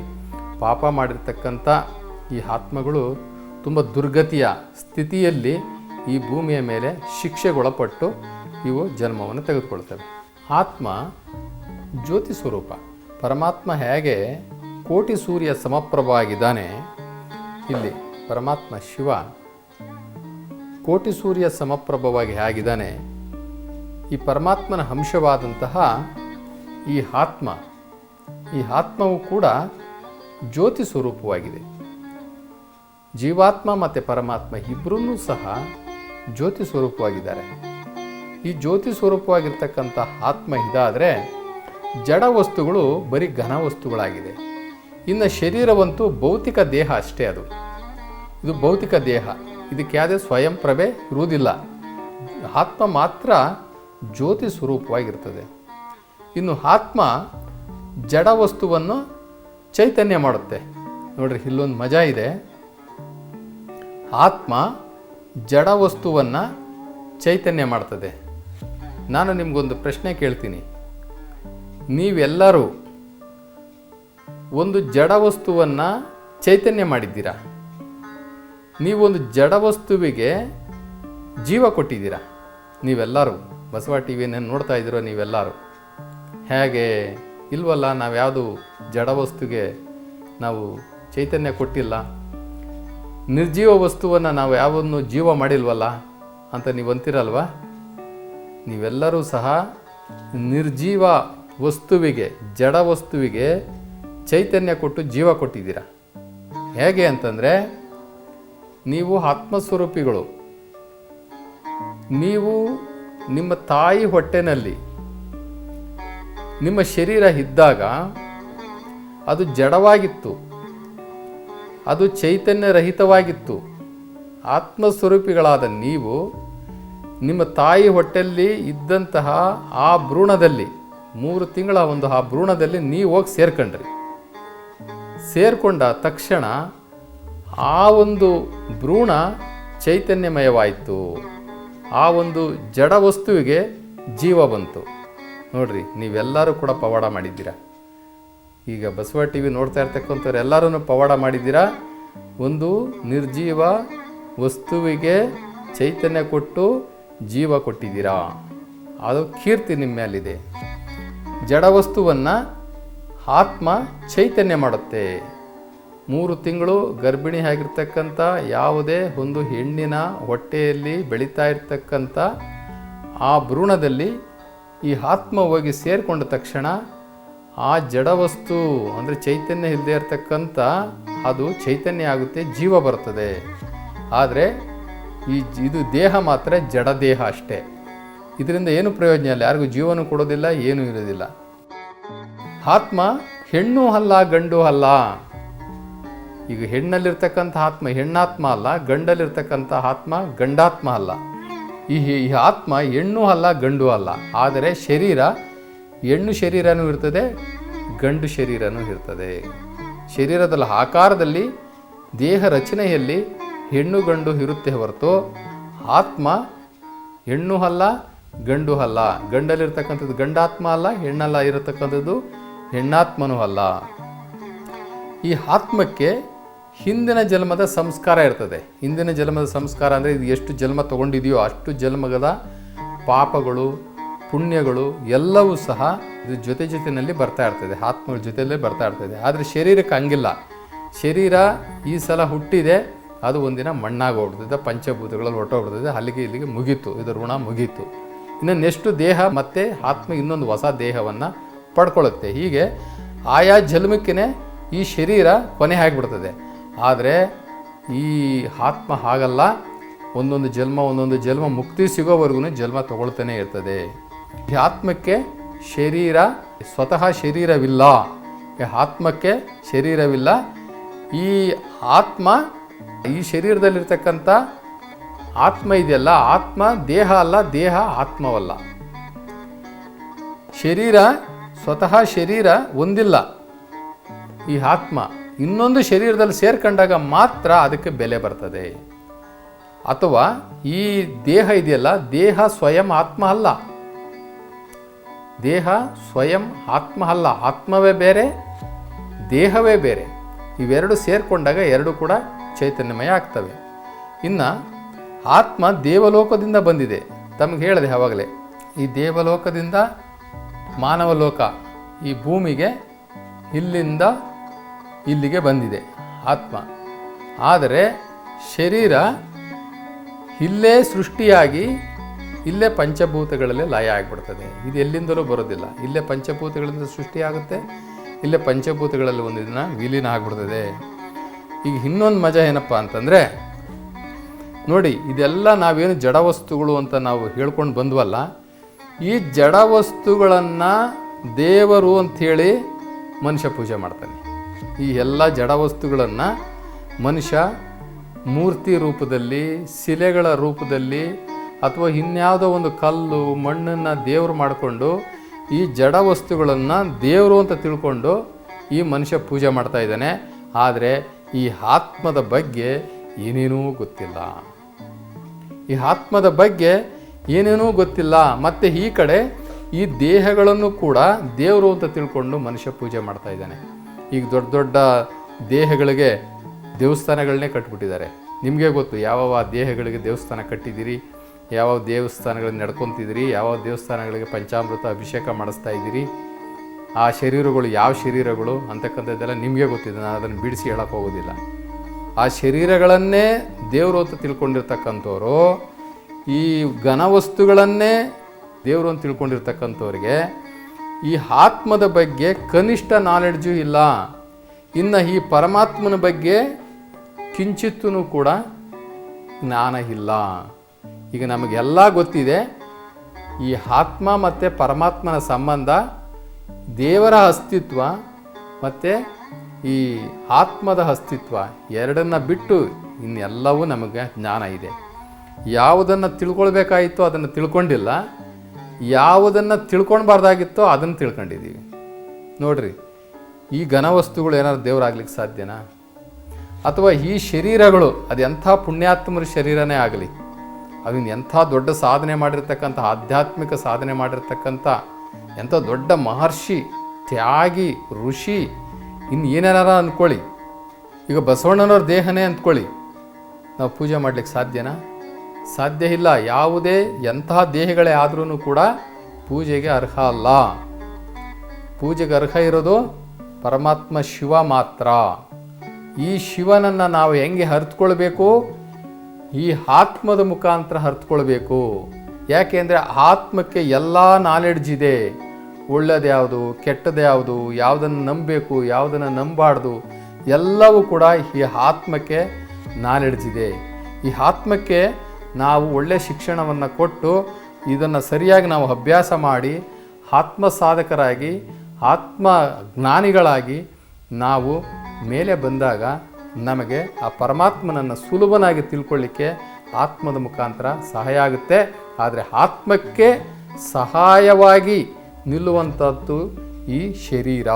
ಪಾಪ ಮಾಡಿರ್ತಕ್ಕಂಥ ಈ ಆತ್ಮಗಳು ತುಂಬ ದುರ್ಗತಿಯ ಸ್ಥಿತಿಯಲ್ಲಿ ಈ ಭೂಮಿಯ ಮೇಲೆ ಶಿಕ್ಷೆಗೊಳಪಟ್ಟು ಇವು ಜನ್ಮವನ್ನು ತೆಗೆದುಕೊಳ್ತವೆ. ಆತ್ಮ ಜ್ಯೋತಿ ಸ್ವರೂಪ. ಪರಮಾತ್ಮ ಹೇಗೆ ಕೋಟಿ ಸೂರ್ಯ ಸಮಪ್ರಭವಾಗಿದ್ದಾನೆ, ಇಲ್ಲಿ ಪರಮಾತ್ಮ ಶಿವ ಕೋಟಿ ಸೂರ್ಯ ಸಮಪ್ರಭವಾಗಿ ಹೇಗಿದ್ದಾನೆ ಈ ಪರಮಾತ್ಮನ ಅಂಶವಾದಂತಹ ಈ ಆತ್ಮ, ಈ ಆತ್ಮವು ಕೂಡ ಜ್ಯೋತಿ ಸ್ವರೂಪವಾಗಿದೆ. ಜೀವಾತ್ಮ ಮತ್ತು ಪರಮಾತ್ಮ ಇಬ್ಬರೂ ಸಹ ಜ್ಯೋತಿ ಸ್ವರೂಪವಾಗಿದ್ದಾರೆ. ಈ ಜ್ಯೋತಿ ಸ್ವರೂಪವಾಗಿರ್ತಕ್ಕಂಥ ಆತ್ಮ ಇದಾದರೆ ಜಡ ವಸ್ತುಗಳು ಬರೀ ಘನ ವಸ್ತುಗಳಾಗಿದೆ. ಇನ್ನು ಶರೀರವಂತೂ ಭೌತಿಕ ದೇಹ ಅಷ್ಟೇ ಅದು. ಇದು ಭೌತಿಕ ದೇಹ. ಇದಕ್ಕೆ ಯಾವುದೇ ಸ್ವಯಂ ಪ್ರಭೆ ಇರುವುದಿಲ್ಲ. ಆತ್ಮ ಮಾತ್ರ ಜ್ಯೋತಿ ಸ್ವರೂಪವಾಗಿರ್ತದೆ. ಇನ್ನು ಆತ್ಮ ಜಡ ವಸ್ತುವನ್ನು ಚೈತನ್ಯ ಮಾಡುತ್ತೆ. ನೋಡ್ರಿ, ಇಲ್ಲೊಂದು ಮಜಾ ಇದೆ. ಆತ್ಮ ಜಡ ವಸ್ತುವನ್ನು ಚೈತನ್ಯ ಮಾಡ್ತದೆ. ನಾನು ನಿಮಗೊಂದು ಪ್ರಶ್ನೆ ಕೇಳ್ತೀನಿ. ನೀವೆಲ್ಲರೂ ಒಂದು ಜಡ ವಸ್ತುವನ್ನು ಚೈತನ್ಯ ಮಾಡಿದ್ದೀರಾ? ನೀವೊಂದು ಜಡ ವಸ್ತುವಿಗೆ ಜೀವ ಕೊಟ್ಟಿದ್ದೀರಾ? ನೀವೆಲ್ಲರೂ? ಬಸವ ಟಿ ವಿನ ನೋಡ್ತಾ ಇದ್ದೀರೋ ನೀವೆಲ್ಲರೂ? ಹೇಗೆ? ಇಲ್ವಲ್ಲ, ನಾವು ಯಾವುದು ಜಡ ವಸ್ತುಗೆ ನಾವು ಚೈತನ್ಯ ಕೊಟ್ಟಿಲ್ಲ. ನಿರ್ಜೀವ ವಸ್ತುವನ್ನು ನಾವು ಯಾವನ್ನು ಜೀವ ಮಾಡಿಲ್ವಲ್ಲ ಅಂತ ನೀವು ಅಂತೀರಲ್ವ? ನೀವೆಲ್ಲರೂ ಸಹ ನಿರ್ಜೀವ ವಸ್ತುವಿಗೆ, ಜಡ ವಸ್ತುವಿಗೆ ಚೈತನ್ಯ ಕೊಟ್ಟು ಜೀವ ಕೊಟ್ಟಿದ್ದೀರಾ? ಹೇಗೆ ಅಂತಂದರೆ, ನೀವು ಆತ್ಮಸ್ವರೂಪಿಗಳು. ನೀವು ನಿಮ್ಮ ತಾಯಿ ಹೊಟ್ಟೆನಲ್ಲಿ ನಿಮ್ಮ ಶರೀರ ಇದ್ದಾಗ ಅದು ಜಡವಾಗಿತ್ತು. ಅದು ಚೈತನ್ಯರಹಿತವಾಗಿತ್ತು. ಆತ್ಮಸ್ವರೂಪಿಗಳಾದ ನೀವು ನಿಮ್ಮ ತಾಯಿ ಹೊಟ್ಟೆಯಲ್ಲಿ ಇದ್ದಂತಹ ಆ ಭ್ರೂಣದಲ್ಲಿ, ಮೂರು ತಿಂಗಳ ಒಂದು ಆ ಭ್ರೂಣದಲ್ಲಿ ನೀವು ಹೋಗಿ ಸೇರ್ಕೊಂಡ್ರಿ. ಸೇರಿಕೊಂಡ ತಕ್ಷಣ ಆ ಒಂದು ಭ್ರೂಣ ಚೈತನ್ಯಮಯವಾಯಿತು. ಆ ಒಂದು ಜಡ ವಸ್ತುವಿಗೆ ಜೀವ ಬಂತು. ನೋಡ್ರಿ, ನೀವೆಲ್ಲರೂ ಕೂಡ ಪವಾಡ ಮಾಡಿದ್ದೀರಾ? ಈಗ ಬಸವ ಟಿ ವಿ ನೋಡ್ತಾ ಇರ್ತಕ್ಕಂಥವ್ರು ಎಲ್ಲರೂ ಪವಾಡ ಮಾಡಿದ್ದೀರಾ? ಒಂದು ನಿರ್ಜೀವ ವಸ್ತುವಿಗೆ ಚೈತನ್ಯ ಕೊಟ್ಟು ಜೀವ ಕೊಟ್ಟಿದ್ದೀರಾ? ಅದು ಕೀರ್ತಿ ನಿಮ್ಮ ಮೇಲಿದೆ. ಜಡ ವಸ್ತುವನ್ನು ಆತ್ಮ ಚೈತನ್ಯ ಮಾಡುತ್ತೆ. ಮೂರು ತಿಂಗಳು ಗರ್ಭಿಣಿ ಆಗಿರ್ತಕ್ಕಂಥ ಯಾವುದೇ ಒಂದು ಹೆಣ್ಣಿನ ಹೊಟ್ಟೆಯಲ್ಲಿ ಬೆಳೀತಾ ಇರ್ತಕ್ಕಂಥ ಆ ಭ್ರೂಣದಲ್ಲಿ ಈ ಆತ್ಮ ಹೋಗಿ ಸೇರಿಕೊಂಡ ತಕ್ಷಣ ಆ ಜಡವಸ್ತು, ಅಂದರೆ ಚೈತನ್ಯ ಇಲ್ಲದೆ ಇರತಕ್ಕಂಥ ಅದು ಚೈತನ್ಯ ಆಗುತ್ತೆ, ಜೀವ ಬರ್ತದೆ. ಆದರೆ ಈ ಇದು ದೇಹ ಮಾತ್ರ ಜಡ ದೇಹ ಅಷ್ಟೇ. ಇದರಿಂದ ಏನು ಪ್ರಯೋಜನ ಇಲ್ಲ. ಯಾರಿಗೂ ಜೀವನ ಕೊಡೋದಿಲ್ಲ, ಏನೂ ಇರೋದಿಲ್ಲ. ಆತ್ಮ ಹೆಣ್ಣು ಅಲ್ಲ, ಗಂಡು ಅಲ್ಲ. ಈಗ ಹೆಣ್ಣಲ್ಲಿರ್ತಕ್ಕಂಥ ಆತ್ಮ ಹೆಣ್ಣಾತ್ಮ ಅಲ್ಲ, ಗಂಡಲ್ಲಿರ್ತಕ್ಕಂಥ ಆತ್ಮ ಗಂಡಾತ್ಮ ಅಲ್ಲ. ಈ ಈ ಆತ್ಮ ಹೆಣ್ಣು ಅಲ್ಲ, ಗಂಡು ಅಲ್ಲ. ಆದರೆ ಶರೀರ ಹೆಣ್ಣು ಶರೀರನೂ ಇರ್ತದೆ, ಗಂಡು ಶರೀರನೂ ಇರ್ತದೆ. ಶರೀರದಲ್ಲಿ ಆಕಾರದಲ್ಲಿ, ದೇಹ ರಚನೆಯಲ್ಲಿ ಹೆಣ್ಣು ಗಂಡು ಇರುತ್ತೆ ಹೊರತು ಆತ್ಮ ಹೆಣ್ಣು ಅಲ್ಲ, ಗಂಡು ಅಲ್ಲ. ಗಂಡಲ್ಲಿರ್ತಕ್ಕಂಥದ್ದು ಗಂಡಾತ್ಮ ಅಲ್ಲ, ಹೆಣ್ಣಲ್ಲ ಇರತಕ್ಕಂಥದ್ದು ಹೆಣ್ಣಾತ್ಮನೂ ಅಲ್ಲ. ಈ ಆತ್ಮಕ್ಕೆ ಹಿಂದಿನ ಜನ್ಮದ ಸಂಸ್ಕಾರ ಇರ್ತದೆ. ಹಿಂದಿನ ಜನ್ಮದ ಸಂಸ್ಕಾರ ಅಂದರೆ ಇದು ಎಷ್ಟು ಜನ್ಮ ತಗೊಂಡಿದೆಯೋ ಅಷ್ಟು ಜನ್ಮದ ಪಾಪಗಳು, ಪುಣ್ಯಗಳು ಎಲ್ಲವೂ ಸಹ ಇದು ಜೊತೆ ಜೊತೆಯಲ್ಲಿ ಬರ್ತಾ ಇರ್ತದೆ. ಆತ್ಮಗಳ ಜೊತೆಯಲ್ಲೇ ಬರ್ತಾ ಇರ್ತದೆ. ಆದರೆ ಶರೀರಕ್ಕೆ ಹಂಗಿಲ್ಲ. ಶರೀರ ಈ ಸಲ ಹುಟ್ಟಿದೆ, ಅದು ಒಂದಿನ ಮಣ್ಣಾಗಿ ಹೋಗ್ಬಿಡ್ತದೆ ಪಂಚಭೂತಗಳಲ್ಲಿ ಹೊರಟೋಗ್ಬಿಡ್ತದೆ, ಅಲ್ಲಿಗೆ ಇಲ್ಲಿಗೆ ಮುಗೀತು ಇದು ಋಣ ಮುಗೀತು. ಇನ್ನು ನೆಷ್ಟು ದೇಹ ಮತ್ತೆ ಆತ್ಮ ಇನ್ನೊಂದು ಹೊಸ ದೇಹವನ್ನು ಪಡ್ಕೊಳ್ಳುತ್ತೆ. ಹೀಗೆ ಆಯಾ ಜನ್ಮಕ್ಕೇ ಈ ಶರೀರ ಕೊನೆ ಆಗಿಬಿಡ್ತದೆ. ಆದರೆ ಈ ಆತ್ಮ ಹಾಗಲ್ಲ. ಒಂದೊಂದು ಜನ್ಮ ಒಂದೊಂದು ಜನ್ಮ ಮುಕ್ತಿ ಸಿಗೋವರೆಗೂ ಜನ್ಮ ತಗೊಳ್ತಾನೆ ಇರ್ತದೆ. ಈ ಆತ್ಮಕ್ಕೆ ಶರೀರ, ಸ್ವತಃ ಶರೀರವಿಲ್ಲ. ಆತ್ಮಕ್ಕೆ ಶರೀರವಿಲ್ಲ. ಈ ಆತ್ಮ, ಈ ಶರೀರದಲ್ಲಿರ್ತಕ್ಕಂಥ ಆತ್ಮ ಇದೆಯಲ್ಲ, ಆತ್ಮ ದೇಹ ಅಲ್ಲ, ದೇಹ ಆತ್ಮವಲ್ಲ. ಶರೀರ, ಸ್ವತಃ ಶರೀರ ಒಂದಿಲ್ಲ. ಈ ಆತ್ಮ ಇನ್ನೊಂದು ಶರೀರದಲ್ಲಿ ಸೇರ್ಕೊಂಡಾಗ ಮಾತ್ರ ಅದಕ್ಕೆ ಬೆಲೆ ಬರ್ತದೆ. ಅಥವಾ ಈ ದೇಹ ಇದೆಯಲ್ಲ, ದೇಹ ಸ್ವಯಂ ಆತ್ಮ ಅಲ್ಲ. ದೇಹ ಸ್ವಯಂ ಆತ್ಮ ಅಲ್ಲ, ಆತ್ಮವೇ ಬೇರೆ, ದೇಹವೇ ಬೇರೆ. ಇವೆರಡು ಸೇರಿಕೊಂಡಾಗ ಎರಡು ಕೂಡ ಚೈತನ್ಯಮಯ ಆಗ್ತವೆ. ಇನ್ನು ಆತ್ಮ ದೇವಲೋಕದಿಂದ ಬಂದಿದೆ. ತಮಗೆ ಹೇಳಿದೆ ಯಾವಾಗಲೇ ಈ ದೇವಲೋಕದಿಂದ ಮಾನವ ಲೋಕ ಈ ಭೂಮಿಗೆ ಇಲ್ಲಿಂದ ಇಲ್ಲಿಗೆ ಬಂದಿದೆ, ಆತ್ಮ. ಆದರೆ ಶರೀರ ಇಲ್ಲೇ ಸೃಷ್ಟಿಯಾಗಿ ಇಲ್ಲೇ ಪಂಚಭೂತಗಳಲ್ಲೇ ಲಯ ಆಗಿಬಿಡ್ತದೆ. ಇದು ಎಲ್ಲಿಂದಲೂ ಬರೋದಿಲ್ಲ. ಇಲ್ಲೇ ಪಂಚಭೂತಗಳಿಂದ ಸೃಷ್ಟಿಯಾಗುತ್ತೆ ಇಲ್ಲೇ ಪಂಚಭೂತಗಳಲ್ಲಿ ಒಂದು ದಿನ ವಿಲೀನ ಆಗಿಬಿಡ್ತದೆ. ಈಗ ಇನ್ನೊಂದು ಮಜಾ ಏನಪ್ಪ ಅಂತಂದರೆ, ನೋಡಿ, ಇದೆಲ್ಲ ನಾವೇನು ಜಡ ವಸ್ತುಗಳು ಅಂತ ನಾವು ಹೇಳ್ಕೊಂಡು ಬಂದ್ವಲ್ಲ, ಈ ಜಡ ವಸ್ತುಗಳನ್ನು ದೇವರು ಅಂಥೇಳಿ ಮನುಷ್ಯ ಪೂಜೆ ಮಾಡ್ತಾನೆ. ಈ ಎಲ್ಲ ಜಡ ವಸ್ತುಗಳನ್ನು ಮನುಷ್ಯ ಮೂರ್ತಿ ರೂಪದಲ್ಲಿ, ಶಿಲೆಗಳ ರೂಪದಲ್ಲಿ ಅಥವಾ ಇನ್ಯಾವುದೋ ಒಂದು ಕಲ್ಲು, ಮಣ್ಣನ್ನು ದೇವರು ಮಾಡಿಕೊಂಡು ಈ ಜಡ ವಸ್ತುಗಳನ್ನು ದೇವರು ಅಂತ ತಿಳ್ಕೊಂಡು ಈ ಮನುಷ್ಯ ಪೂಜೆ ಮಾಡ್ತಾ ಇದ್ದಾನೆ. ಆದರೆ ಈ ಆತ್ಮದ ಬಗ್ಗೆ ಏನೇನೂ ಗೊತ್ತಿಲ್ಲ. ಈ ಆತ್ಮದ ಬಗ್ಗೆ ಏನೇನೂ ಗೊತ್ತಿಲ್ಲ. ಮತ್ತು ಈ ಕಡೆ ಈ ದೇಹಗಳನ್ನು ಕೂಡ ದೇವರು ಅಂತ ತಿಳ್ಕೊಂಡು ಮನುಷ್ಯ ಪೂಜೆ ಮಾಡ್ತಾ ಇದ್ದಾನೆ. ಈಗ ದೊಡ್ಡ ದೊಡ್ಡ ದೇಹಗಳಿಗೆ ದೇವಸ್ಥಾನಗಳನ್ನೇ ಕಟ್ಬಿಟ್ಟಿದ್ದಾರೆ. ನಿಮಗೆ ಗೊತ್ತು ಯಾವ ದೇಹಗಳಿಗೆ ದೇವಸ್ಥಾನ ಕಟ್ಟಿದ್ದೀರಿ? ಯಾವ ದೇವಸ್ಥಾನಗಳನ್ನ ನಡ್ಕೊತಿದ್ದೀರಿ? ಯಾವ ದೇವಸ್ಥಾನಗಳಿಗೆ ಪಂಚಾಮೃತ ಅಭಿಷೇಕ ಮಾಡಿಸ್ತಾ ಇದ್ದೀರಿ? ಆ ಶರೀರಗಳು ಯಾವ ಶರೀರಗಳು ಅಂತಕ್ಕಂಥದ್ದೆಲ್ಲ ನಿಮಗೆ ಗೊತ್ತಿದೆ, ನಾನು ಅದನ್ನು ಬಿಡಿಸಿ ಹೇಳಕ್ಕೆ ಹೋಗೋದಿಲ್ಲ. ಆ ಶರೀರಗಳನ್ನೇ ದೇವರು ಅಂತ ತಿಳ್ಕೊಂಡಿರ್ತಕ್ಕಂಥವ್ರು, ಈ ಘನವಸ್ತುಗಳನ್ನೇ ದೇವರು ಅಂತ ತಿಳ್ಕೊಂಡಿರ್ತಕ್ಕಂಥವ್ರಿಗೆ ಈ ಆತ್ಮದ ಬಗ್ಗೆ ಕನಿಷ್ಠ ನಾಲೆಡ್ಜು ಇಲ್ಲ. ಇನ್ನು ಈ ಪರಮಾತ್ಮನ ಬಗ್ಗೆ ಕಿಂಚಿತ್ತೂ ಕೂಡ ಜ್ಞಾನ ಇಲ್ಲ. ಈಗ ನಮಗೆಲ್ಲ ಗೊತ್ತಿದೆ, ಈ ಆತ್ಮ ಮತ್ತು ಪರಮಾತ್ಮನ ಸಂಬಂಧ, ದೇವರ ಅಸ್ತಿತ್ವ ಮತ್ತು ಈ ಆತ್ಮದ ಅಸ್ತಿತ್ವ ಎರಡನ್ನ ಬಿಟ್ಟು ಇನ್ನೆಲ್ಲವೂ ನಮಗೆ ಜ್ಞಾನ ಇದೆ. ಯಾವುದನ್ನು ತಿಳ್ಕೊಳ್ಬೇಕಾಯಿತೋ ಅದನ್ನು ತಿಳ್ಕೊಂಡಿಲ್ಲ. ಯಾವುದನ್ನು ತಿಳ್ಕೊಳ್ಬಾರ್ದಾಗಿತ್ತೋ ಅದನ್ನು ತಿಳ್ಕೊಂಡಿದ್ದೀವಿ. ನೋಡ್ರಿ, ಈ ಘನವಸ್ತುಗಳು ಏನಾದ್ರು ದೇವರಾಗ್ಲಿಕ್ಕೆ ಸಾಧ್ಯನಾ? ಅಥವಾ ಈ ಶರೀರಗಳು, ಅದು ಎಂಥ ಪುಣ್ಯಾತ್ಮರ ಶರೀರನೇ ಆಗಲಿ ಅದನ್ನ ಎಂಥ ದೊಡ್ಡ ಸಾಧನೆ ಮಾಡಿರ್ತಕ್ಕಂಥ, ಆಧ್ಯಾತ್ಮಿಕ ಸಾಧನೆ ಮಾಡಿರ್ತಕ್ಕಂಥ, ಎಂಥ ದೊಡ್ಡ ಮಹರ್ಷಿ, ತ್ಯಾಗಿ, ಋಷಿ, ಇನ್ನು ಏನೇನಾರ ಅಂದ್ಕೊಳ್ಳಿ ಈಗ ಬಸವಣ್ಣನವ್ರ ದೇಹನೇ ಅಂದ್ಕೊಳ್ಳಿ ನಾವು ಪೂಜೆ ಮಾಡ್ಲಿಕ್ಕೆ ಸಾಧ್ಯನಾ? ಸಾಧ್ಯ ಇಲ್ಲ. ಯಾವುದೇ ಎಂತಹ ದೇಹಗಳೇ ಆದ್ರೂ ಕೂಡ ಪೂಜೆಗೆ ಅರ್ಹ ಅಲ್ಲ. ಪೂಜೆಗೆ ಅರ್ಹ ಇರೋದು ಪರಮಾತ್ಮ ಶಿವ ಮಾತ್ರ. ಈ ಶಿವನನ್ನು ನಾವು ಹೆಂಗೆ ಹರಿತ್ಕೊಳ್ಬೇಕು? ಈ ಆತ್ಮದ ಮುಖಾಂತರ ಹರಿತ್ಕೊಳ್ಬೇಕು. ಯಾಕೆಂದರೆ ಆತ್ಮಕ್ಕೆ ಎಲ್ಲ ನಾಲೆಡ್ಜ್ ಇದೆ. ಒಳ್ಳೇದು ಯಾವುದು ಕೆಟ್ಟದ್ದು ಯಾವುದು, ಯಾವುದನ್ನು ನಂಬಬೇಕು, ಯಾವುದನ್ನು ನಂಬಾರ್ದು ಎಲ್ಲವೂ ಕೂಡ ಈ ಆತ್ಮಕ್ಕೆ ನಾಲೆಡ್ಜ್ ಇದೆ. ಈ ಆತ್ಮಕ್ಕೆ ನಾವು ಒಳ್ಳೆ ಶಿಕ್ಷಣವನ್ನು ಕೊಟ್ಟು ಇದನ್ನು ಸರಿಯಾಗಿ ನಾವು ಅಭ್ಯಾಸ ಮಾಡಿ ಆತ್ಮ ಸಾಧಕರಾಗಿ ಆತ್ಮ ಜ್ಞಾನಿಗಳಾಗಿ ನಾವು ಮೇಲೆ ಬಂದಾಗ ನಮಗೆ ಆ ಪರಮಾತ್ಮನನ್ನು ಸುಲಭನಾಗಿ ತಿಳ್ಕೊಳ್ಳಿಕ್ಕೆ ಆತ್ಮದ ಮುಖಾಂತರ ಸಹಾಯ ಆಗುತ್ತೆ. ಆದರೆ ಆತ್ಮಕ್ಕೆ ಸಹಾಯವಾಗಿ ನಿಲ್ಲುವಂಥದ್ದು ಈ ಶರೀರ.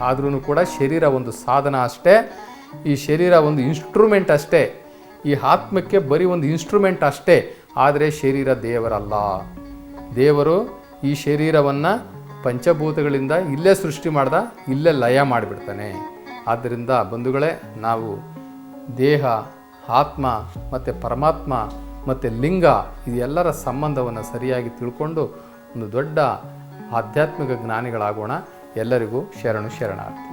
ಆದ್ರೂ ಕೂಡ ಶರೀರ ಒಂದು ಸಾಧನ ಅಷ್ಟೇ. ಈ ಶರೀರ ಒಂದು ಇನ್ಸ್ಟ್ರೂಮೆಂಟ್ ಅಷ್ಟೇ. ಈ ಆತ್ಮಕ್ಕೆ ಬರೀ ಒಂದು ಇನ್ಸ್ಟ್ರೂಮೆಂಟ್ ಅಷ್ಟೇ, ಆದರೆ ಶರೀರ ದೇವರಲ್ಲ. ದೇವರು ಈ ಶರೀರವನ್ನು ಪಂಚಭೂತಗಳಿಂದ ಇಲ್ಲೇ ಸೃಷ್ಟಿ ಮಾಡ್ದ, ಇಲ್ಲೇ ಲಯ ಮಾಡಿಬಿಡ್ತಾನೆ. ಆದ್ದರಿಂದ ಬಂಧುಗಳೇ, ನಾವು ದೇಹ, ಆತ್ಮ ಮತ್ತು ಪರಮಾತ್ಮ ಮತ್ತು ಲಿಂಗ, ಇದೆಲ್ಲರ ಸಂಬಂಧವನ್ನು ಸರಿಯಾಗಿ ತಿಳ್ಕೊಂಡು ಒಂದು ದೊಡ್ಡ ಆಧ್ಯಾತ್ಮಿಕ ಜ್ಞಾನಿಗಳಾಗೋಣ. ಎಲ್ಲರಿಗೂ ಶರಣು ಶರಣಾರ್ಥಿ.